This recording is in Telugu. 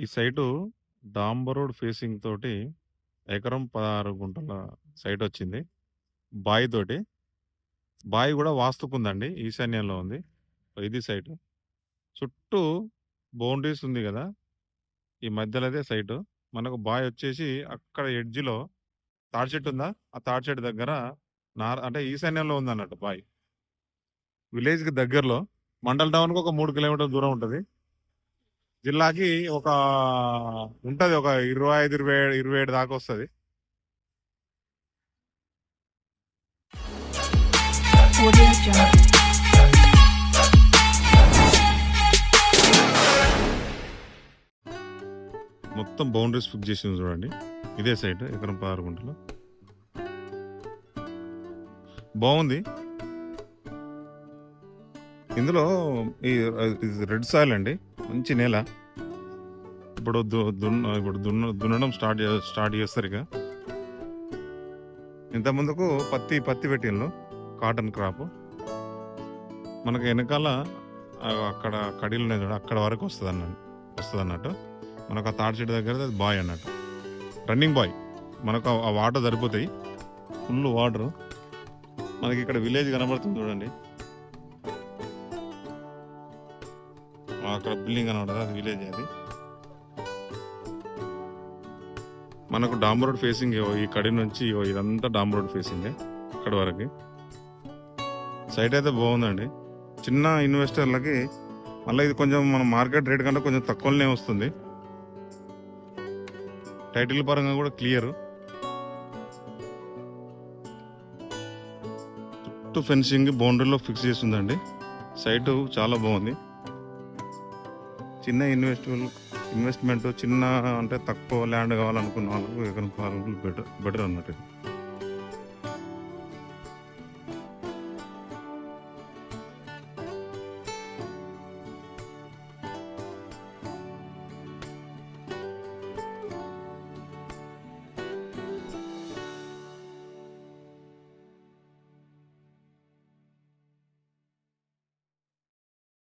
ఈ సైటు డాంబర్ రోడ్ ఫేసింగ్ తోటి ఎకరం 16 గుంటల సైట్ వచ్చింది. బాయి తోటి. బాయి కూడా వాస్తుకుందండి. ఈశాన్యంలో ఉంది. ఇది సైటు. చుట్టూ బౌండరీస్ ఉంది కదా ఈ మధ్యలోదే సైటు. మనకు బావి వచ్చేసి అక్కడ ఎడ్జ్‌లో తాటి చెట్టు ఉందా? ఆ తాటి చెట్టు దగ్గర నార్ అంటే ఈశాన్యంలో ఉందన్నట్టు బావి విలేజ్‌కి దగ్గరలో మండల్ టౌన్‌కి ఒక మూడు కిలోమీటర్ల దూరం ఉంటుంది జిల్లాకి ఒక ఉంటది. ఒక ఇరవై ఐదు ఇరవై ఇరవై ఏడు దాకా వస్తుంది మొత్తం బౌండరీస్ ఫిక్స్ చేసింది చూడండి. ఇదే సైట్ ఎకరం 16 గుంటలు. బాగుంది ఇందులో ఈ ఇది రెడ్ సాయిల్ అండి. మంచి నేల. ఇప్పుడు దు ఇప్పుడు దున్న దున్నడం స్టార్ట్ స్టార్ట్ చేస్తారిక. ఇంత ముందుకు పత్తి పత్తి పెట్టిండ్రు. Cotton crop. మనకు వెనకాల అక్కడ కడీలున్నాయి చూడు అక్కడ వరకు వస్తుంది అన్న వస్తుంది అన్నట్టు మనకు ఆ తాటి చెట్టు దగ్గర అది బాయ్ అన్నట్టు. రన్నింగ్ బాయ్. మనకు ఆ వాటర్ సరిపోతాయి. ఫుల్ వాటర్ మనకి ఇక్కడ విలేజ్ కనబడుతుంది చూడండి. అక్కడ బిల్డింగ్ కనబడదా అది విలేజ్ అది. మనకు డాంబర్ రోడ్ ఫేసింగ్ ఈ కడి నుంచి ఇదంతా డాంబర్ రోడ్ ఫేసింగే ఇక్కడ వరకి. సైట్ అయితే బాగుందండి. చిన్న ఇన్వెస్టర్లకి మళ్ళీ ఇది కొంచెం మన మార్కెట్ రేట్ కంటే కొంచెం తక్కువనే వస్తుంది. టైటిల్ పరంగా కూడా క్లియర్. చుట్టూ ఫెన్సింగ్ బౌండరీలో ఫిక్స్ చేసి ఉందండి. సైటు చాలా బాగుంది. చిన్న ఇన్వెస్ట్మెంట్ ఇన్వెస్ట్మెంట్ చిన్న అంటే తక్కువ ల్యాండ్ కావాలనుకున్న వాళ్ళకు ఎకరం 16 బెటర్ బెటర్ అన్నట్టు.